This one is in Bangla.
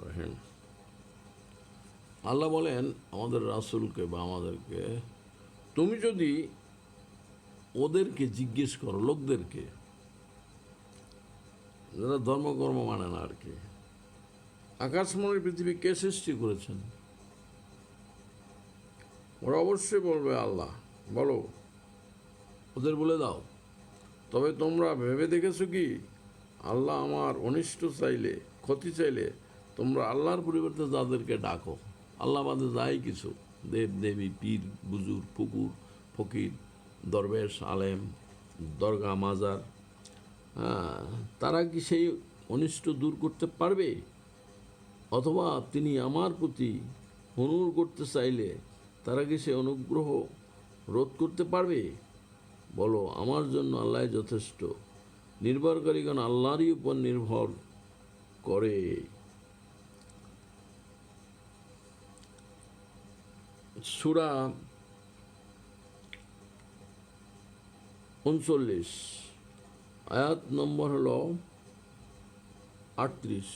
রহিম আল্লাহ বলেন, আমাদের রাসূলকে বা আমাদেরকে, তুমি যদি ওদেরকে জিজ্ঞেস করো, লোকদেরকে, যারা ধর্মকর্ম মানে না আর কি আকাশমণির পৃথিবী কে সৃষ্টি করেছেন? ওরা অবশ্যই বলবে আল্লাহ। বলো, ওদের বলে দাও। তবে তোমরা ভেবে দেখেছ কি? আল্লাহ আমার অনিষ্ট চাইলে, ক্ষতি চাইলে তোমরা আল্লাহর পরিবর্তে যাদেরকে ডাকো। আল্লাহ বাদে যাই কিছু। দেব, দেবী, পীর, বুজুর, পুকুর, ফকির, দরবেশ, আলেম, দরগা, মাজার হ্যাঁ তারা কি সেই অনিষ্ট দূর করতে পারবে? অথবা তিনি আমার প্রতি অনুর করতে চাইলে তারা কি সে অনুগ্রহ রোধ করতে পারবে? বলো, আমার জন্য আল্লাহ যথেষ্ট। নির্ভরকারীগণ আল্লাহরই উপর নির্ভর করে। সুরা উনচল্লিশ আয়াত নম্বর হল আটত্রিশ।